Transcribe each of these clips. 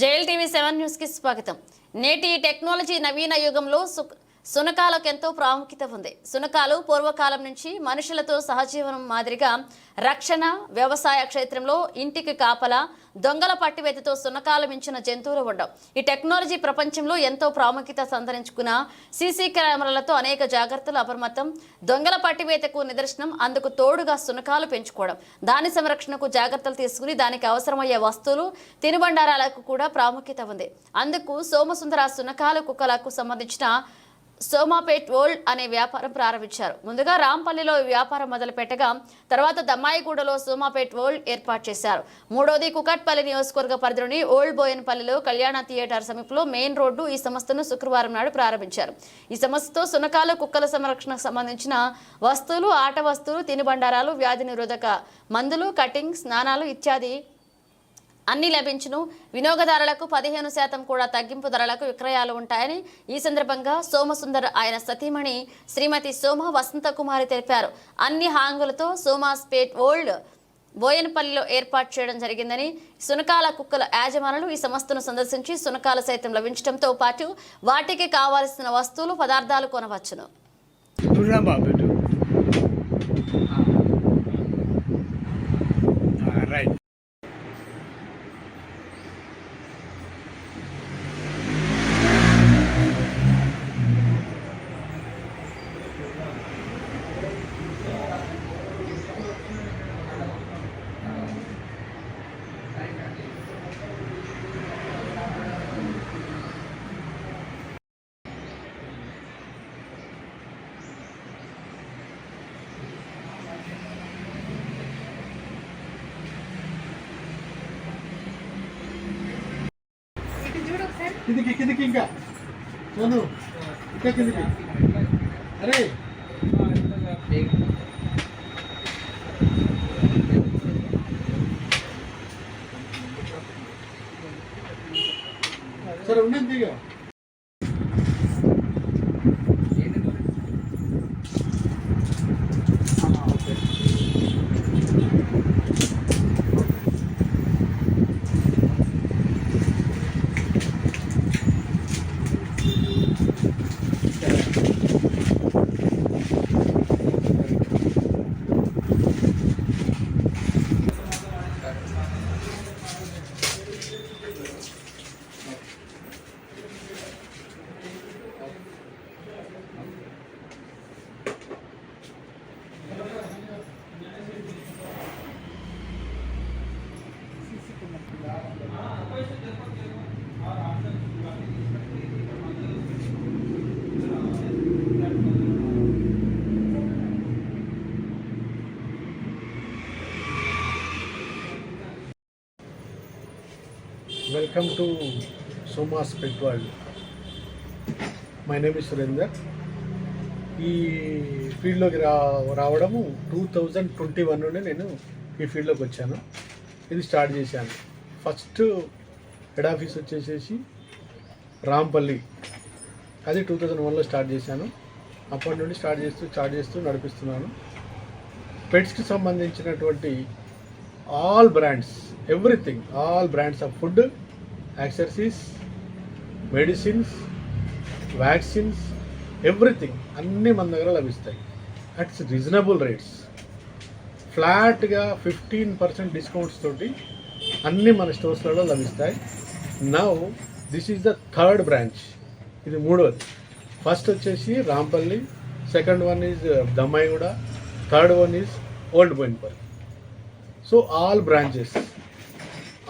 Jail TV seven న్యూస్కి స్వాగతం. నేటి టెక్నాలజీ నవీన యుగంలో సునకాలకు ఎంతో ప్రాముఖ్యత ఉంది. సునకాలు పూర్వకాలం నుంచి మనుషులతో సహజీవనం మాదిరిగా రక్షణ వ్యవసాయ క్షేత్రంలో ఇంటికి కాపల దొంగల పట్టివేతతో సునకాలు మించిన జంతువులు ఉండవు. ఈ టెక్నాలజీ ప్రపంచంలో ఎంతో ప్రాముఖ్యత సంతరించుకున్న సీసీ కెమెరాలతో అనేక జాగ్రత్తలు అప్రమత్తం దొంగల పట్టివేతకు నిదర్శనం అందుకు తోడుగా సునకాలు పెంచుకోవడం. దాని సంరక్షణకు జాగ్రత్తలు తీసుకుని దానికి అవసరమయ్యే వస్తువులు తినుబండారాలకు కూడా ప్రాముఖ్యత ఉంది. అందుకు సోమసుందర సునకాలు కుక్కలకు సంబంధించిన సోమాపేట్ వరల్డ్ అనే వ్యాపారం ప్రారంభించారు. ముందుగా రాంపల్లిలో ఈ వ్యాపారం మొదలుపెట్టగా తర్వాత దమ్మాయిగూడలో సోమాపేట్ వరల్డ్ ఏర్పాటు చేశారు. మూడోది కుకట్పల్లి నియోజకవర్గ పరిధిలోని ఓల్డ్ బోయన్పల్లిలో కళ్యాణ థియేటర్ సమీపంలో మెయిన్ రోడ్డు ఈ సంస్థను శుక్రవారం నాడు ప్రారంభించారు. ఈ సంస్థతో సునకాల కుక్కల సంరక్షణకు సంబంధించిన వస్తువులు ఆట వస్తువులు తినుబండారాలు వ్యాధి నిరోధక మందులు కటింగ్ స్నానాలు ఇత్యాది అన్ని లభించును. వినియోగదారులకు పదిహేను శాతం కూడా తగ్గింపు ధరలకు విక్రయాలు ఉంటాయని ఈ సందర్భంగా సోమసుందర్ ఆయన సతీమణి శ్రీమతి సోమ వసంతకుమారి తెలిపారు. అన్ని హాంగులతో సోమాస్పేట్ ఓల్డ్ బోయనపల్లిలో ఏర్పాటు చేయడం జరిగిందని సునకాల కుక్కల యాజమానులు ఈ సంస్థను సందర్శించి సునకాలు సైతం లభించడంతో పాటు వాటికి కావాల్సిన వస్తువులు పదార్థాలు కొనవచ్చును. కిందికి కిందికి ఇంకా. చదువు ఇంకా కిందికి. అరే. Welcome to Soma's pet world my name is Surender ఈ ఫీల్డ్లోకి రా రావడము టూ థౌజండ్ ట్వంటీ వన్ నుండి నేను ఈ ఫీల్డ్లోకి వచ్చాను. ఇది స్టార్ట్ చేశాను. ఫస్ట్ హెడ్ ఆఫీస్ వచ్చేసేసి రాంపల్లి. అది టూ థౌజండ్ వన్లో స్టార్ట్ చేశాను. అప్పటి నుండి స్టార్ట్ చేస్తూ స్టార్ట్ చేస్తూ నడిపిస్తున్నాను. పెట్స్కి సంబంధించినటువంటి all brands everything all brands of food exercise medicines vaccines everything అన్నీ మన దగ్గర లభిస్తాయి. అట్స్ రీజనబుల్ రేట్స్ ఫ్లాట్గా ఫిఫ్టీన్ పర్సెంట్ డిస్కౌంట్స్ తోటి అన్నీ మన స్టోర్స్లలో లభిస్తాయి. Now this is the third branch ఇది మూడవది ఫస్ట్ వచ్చేసి Rampalli second one is Dammaiguda third one is old Bowenpally so all branches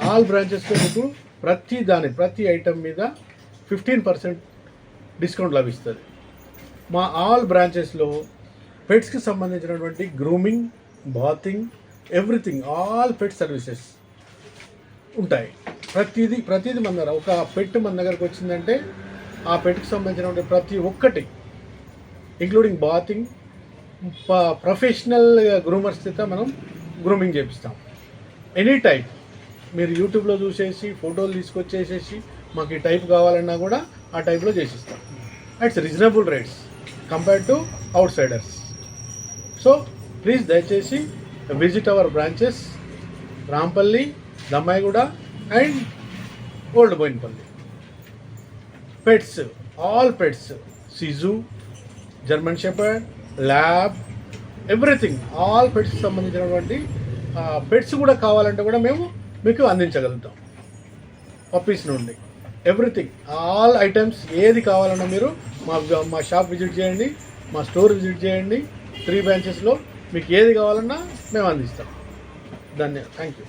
all బ్రాంచెస్లో మీకు ప్రతి దాని ప్రతి ఐటమ్ మీద ఫిఫ్టీన్ పర్సెంట్ డిస్కౌంట్ లభిస్తుంది. మా ఆల్ బ్రాంచెస్లో పెట్స్కి సంబంధించినటువంటి grooming bathing everything all pet services ఉంటాయి. ప్రతిదీ ప్రతిదీ మన దగ్గర ఒక పెట్ మన దగ్గరకు వచ్చిందంటే ఆ పెట్కి సంబంధించినటువంటి ప్రతి ఒక్కటి ఇంక్లూడింగ్ బాతింగ్ ప్రొఫెషనల్ గ్రూమర్స్ చేత మనం గ్రూమింగ్ చేపిస్తాం. ఎనీ టైప్ మీరు యూట్యూబ్లో చూసేసి ఫోటోలు తీసుకొచ్చేసేసి మాకు ఈ టైప్ కావాలన్నా కూడా ఆ టైప్లో చేసిస్తాం. It's reasonable rates compare to outsiders so please దయచేసి visit our branches Rampalli Dammaiguda and old Bowenpally pets all pets Siju German shepherd lab everything all pets సంబంధించినటువంటి పెట్స్ కూడా కావాలంటే కూడా మేము మీకు అందించగలుగుతాం. పప్పీస్ నుండి. ఎవ్రీథింగ్ ఆల్ ఐటమ్స్ ఏది కావాలన్నా మీరు మా మా షాప్ విజిట్ చేయండి మా స్టోర్ విజిట్ చేయండి త్రీ బ్రాంచెస్లో మీకు ఏది కావాలన్నా మేము అందిస్తాం. ధన్య థ్యాంక్ యూ